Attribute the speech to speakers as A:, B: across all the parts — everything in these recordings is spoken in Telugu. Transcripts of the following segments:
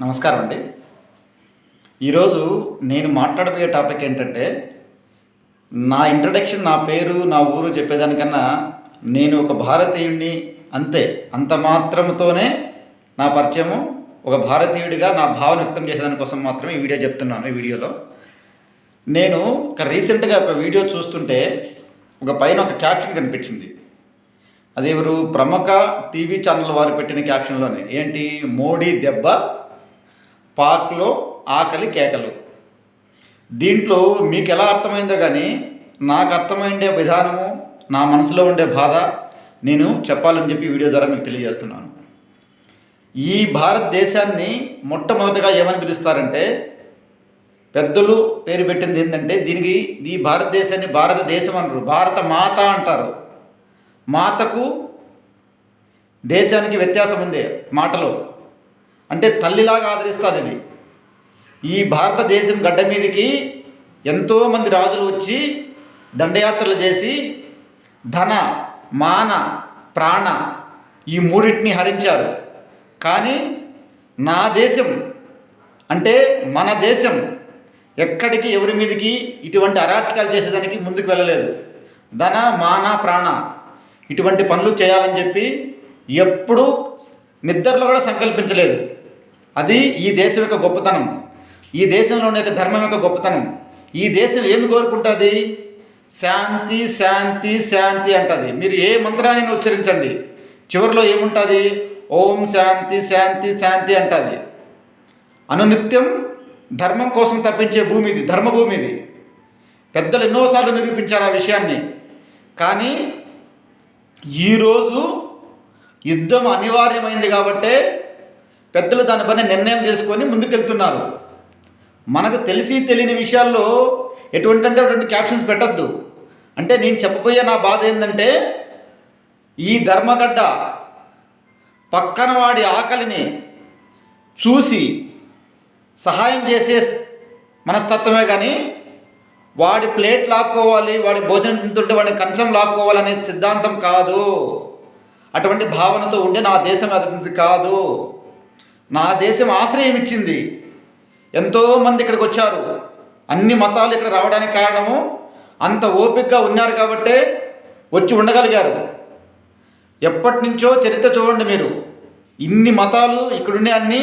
A: నమస్కారం అండి. ఈరోజు నేను మాట్లాడబోయే టాపిక్ ఏంటంటే నా ఇంట్రడక్షన్ నా పేరు నా ఊరు చెప్పేదానికన్నా నేను ఒక భారతీయుడిని అంతే. అంత మాత్రంతోనే నా పరిచయము ఒక భారతీయుడిగా నా భావన వ్యక్తం చేసేదానికోసం మాత్రమే ఈ వీడియో చెప్తున్నాను ఈ వీడియోలో. నేను ఒక రీసెంట్గా ఒక వీడియో చూస్తుంటే ఒక పైన ఒక క్యాప్షన్ కనిపించింది. అది ఎవరు ప్రముఖ టీవీ ఛానల్ వారు పెట్టిన క్యాప్షన్లోనే. ఏంటి? మోడీ దెబ్బ పాక్లో ఆకలి కేకలు. దీంట్లో మీకు ఎలా అర్థమైందో కానీ నాకు అర్థమైండే విధానము నా మనసులో ఉండే బాధ నేను చెప్పాలని చెప్పి వీడియో ద్వారా మీకు తెలియజేస్తున్నాను. ఈ భారతదేశాన్ని మొట్టమొదటిగా ఏమని పిలుస్తారంటే పెద్దలు పేరు పెట్టింది ఏంటంటే దీనికి ఈ భారతదేశాన్ని భారతదేశం అంటారు భారత మాత అంటారు. మాతకు దేశానికి వ్యత్యాసం ఉంది మాటలో. అంటే తల్లిలాగా ఆదరిస్తుంది ఇది. ఈ భారతదేశం గడ్డ మీదకి ఎంతోమంది రాజులు వచ్చి దండయాత్రలు చేసి ధన మాన ప్రాణ ఈ మూడింటిని హరించారు. కానీ నా దేశం అంటే మన దేశం ఎక్కడికి ఎవరి మీదకి ఇటువంటి అరాచకాలు చేసేదానికి ముందుకు వెళ్ళలేదు. ధన మాన ప్రాణ ఇటువంటి పనులు చేయాలని చెప్పి ఎప్పుడూ నిద్రలో కూడా సంకల్పించలేదు. అది ఈ దేశం యొక్క గొప్పతనం. ఈ దేశంలోని యొక్క ధర్మం యొక్క గొప్పతనం. ఈ దేశం ఏమి కోరుకుంటుంది? శాంతి శాంతి శాంతి అంటుంది. మీరు ఏ మంత్రాన్ని ఉచ్చరించండి. చివరిలో ఏముంటుంది? ఓం శాంతి శాంతి శాంతి అంటుంది. అనునిత్యం ధర్మం కోసం తప్పించే భూమి ఇది ధర్మభూమి ఇది పెద్దలు ఎన్నోసార్లు నిరూపించారు ఆ విషయాన్ని. కానీ ఈరోజు యుద్ధం అనివార్యమైంది కాబట్టే పెద్దలు దానిపైన నిర్ణయం తీసుకొని ముందుకెళ్తున్నారు. మనకు తెలిసి తెలియని విషయాల్లో ఎటువంటి అంటే అటువంటి క్యాప్షన్స్ పెట్టద్దు. అంటే నేను చెప్పబోయే నా బాధ ఏంటంటే ఈ ధర్మగడ్డ పక్కన వాడి ఆకలిని చూసి సహాయం చేసే మనస్తత్వమే కానీ వాడి ప్లేట్ లాక్కోవాలి వాడి భోజనం తింటుంటే వాడిని కంచం లాక్కోవాలనే సిద్ధాంతం కాదు. అటువంటి భావనతో ఉండే నా దేశం అభివృద్ధి కాదు. నా దేశం ఆశ్రయం ఇచ్చింది ఎంతోమంది ఇక్కడికి వచ్చారు. అన్ని మతాలు ఇక్కడ రావడానికి కారణము అంత ఓపికగా ఉన్నారు కాబట్టే వచ్చి ఉండగలిగారు. ఎప్పటి నుంచో చరిత్ర చూడండి మీరు. ఇన్ని మతాలు ఇక్కడుండే అన్ని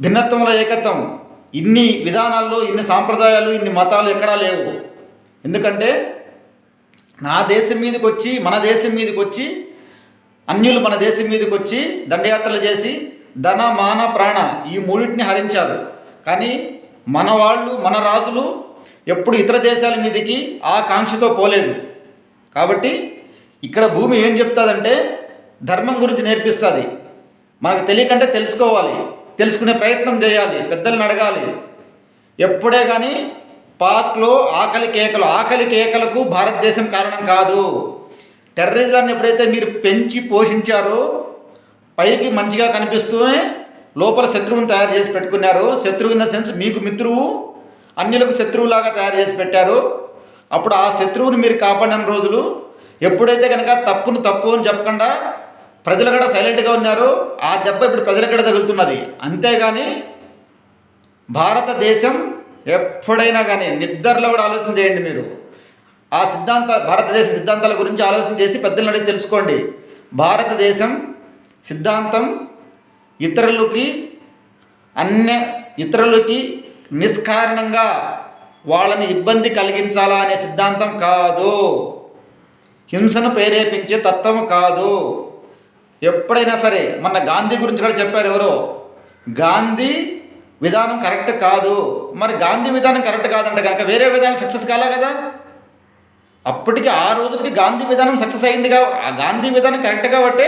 A: భిన్నత్వంలో ఏకత్వం. ఇన్ని విధానాల్లో ఇన్ని సాంప్రదాయాలు ఇన్ని మతాలు ఎక్కడా లేవు. ఎందుకంటే నా దేశం మీదకి వచ్చి మన దేశం మీదకి వచ్చి అన్యులు మన దేశం మీదకి వచ్చి దండయాత్రలు చేసి ధన మాన ప్రాణ ఈ మూడింటిని హరించారు. కానీ మన వాళ్ళు మన రాజులు ఎప్పుడు ఇతర దేశాల మీదకి ఆ కాంక్షతో పోలేదు. కాబట్టి ఇక్కడ భూమి ఏం చెప్తుందంటే ధర్మం గురించి నేర్పిస్తుంది. మనకు తెలియకంటే తెలుసుకోవాలి. తెలుసుకునే ప్రయత్నం చేయాలి. పెద్దల్ని అడగాలి. ఎప్పుడే కానీ పాక్లో ఆకలి కేకలు ఆకలి కేకలకు భారతదేశం కారణం కాదు. టెర్రరిజాన్ని ఎప్పుడైతే మీరు పెంచి పోషించారో పైకి మంచిగా కనిపిస్తూనే లోపల శత్రువుని తయారు చేసి పెట్టుకున్నారు. శత్రువు ఇన్ ద సెన్స్ మీకు మిత్రువు అన్యులకు శత్రువులాగా తయారు చేసి పెట్టారు. అప్పుడు ఆ శత్రువుని మీరు కాపాడిన రోజులు ఎప్పుడైతే కనుక తప్పును తప్పు అని చెప్పకుండా ప్రజలు కూడా సైలెంట్గా ఉన్నారు ఆ దెబ్బ ఇప్పుడు ప్రజలకు కూడా తగులుతున్నది. అంతేగాని భారతదేశం ఎప్పుడైనా కానీ నిద్రలో కూడా ఆలోచన చేయండి మీరు. ఆ సిద్ధాంత భారతదేశ సిద్ధాంతాల గురించి ఆలోచన చేసి పెద్దలను అడిగి తెలుసుకోండి. భారతదేశం సిద్ధాంతం ఇతరులకి అన్య ఇతరులకి నిష్కారణంగా వాళ్ళని ఇబ్బంది కలిగించాలా అనే సిద్ధాంతం కాదు. హింసను ప్రేరేపించే తత్వం కాదు. ఎప్పుడైనా సరే మొన్న గాంధీ గురించి కూడా చెప్పారు ఎవరో గాంధీ విధానం కరెక్ట్ కాదు. మరి గాంధీ విధానం కరెక్ట్ కాదంటే కనుక వేరే విధానం సక్సెస్ కాలే కదా? అప్పటికి ఆ రోజుకి గాంధీ విధానం సక్సెస్ అయిందిగా ఆ గాంధీ విధానం కరెక్ట్ కాబట్టే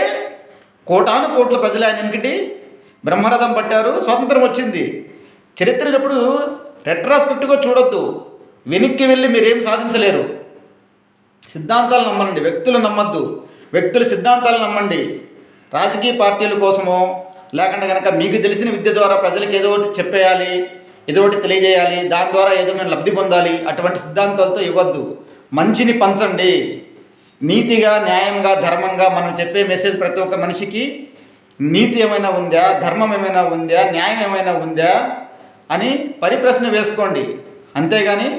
A: కోటాను కోట్ల ప్రజలు ఆయన ఇంటికి బ్రహ్మరథం పట్టారు స్వాతంత్రం వచ్చింది. చరిత్ర ఎప్పుడు రెట్రాస్పెక్ట్గా చూడొద్దు. వెనక్కి వెళ్ళి మీరేం సాధించలేరు. సిద్ధాంతాలు నమ్మండి వ్యక్తులు నమ్మద్దు. వ్యక్తుల సిద్ధాంతాలు నమ్మండి. రాజకీయ పార్టీల కోసమో లేకుండా కనుక మీకు తెలిసిన విద్య ద్వారా ప్రజలకు ఏదో ఒకటి చెప్పేయాలి ఏదో ఒకటి తెలియజేయాలి దాని ద్వారా ఏదో మేము లబ్ధి పొందాలి అటువంటి సిద్ధాంతాలతో ఇవ్వద్దు. మంచిని పంచండి. నీతిగా న్యాయంగా ధర్మంగా మనం చెప్పే మెసేజ్ ప్రతి ఒక్క మనిషికి నీతి ఏమైనా ఉందా ధర్మం ఏమైనా ఉందా న్యాయం ఏమైనా ఉందా అని పరిప్రశ్న వేసుకోండి. అంతేగాని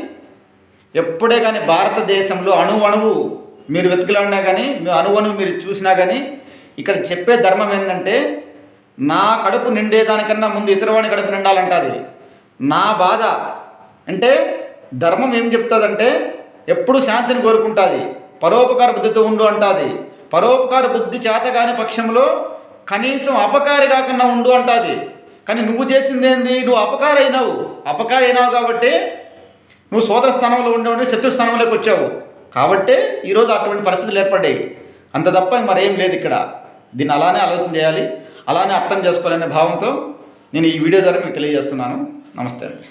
A: ఎప్పుడే కానీ భారతదేశంలో అణు అణువు మీరు వెతుకులాడినా కానీ మీ అణు అణువు మీరు చూసినా కానీ ఇక్కడ చెప్పే ధర్మం ఏంటంటే నా కడుపు నిండేదానికన్నా ముందు ఇతరవాణి కడుపు నిండాలంటుంది. నా బాధ అంటే ధర్మం ఏం చెప్తుందంటే ఎప్పుడు శాంతిని కోరుకుంటుంది. పరోపకార బుద్ధితో ఉండు అంటాది. పరోపకార బుద్ధి చేత కాని పక్షంలో కనీసం అపకారి కాకుండా ఉండు అంటాది. కానీ నువ్వు చేసింది ఏంది నువ్వు అపకారైనావు. అయినావు అపకారి అయినావు కాబట్టి నువ్వు సోదర స్థానంలో ఉండేవాడి శత్రు స్థానంలోకి వచ్చావు. కాబట్టే ఈరోజు అటువంటి పరిస్థితులు ఏర్పడ్డాయి. అంత తప్ప మరేం లేదు ఇక్కడ. దీన్ని అలానే ఆలోచన చేయాలి. అలానే అర్థం చేసుకోవాలనే భావంతో నేను ఈ వీడియో ద్వారా మీకు తెలియజేస్తున్నాను. నమస్తే అండి.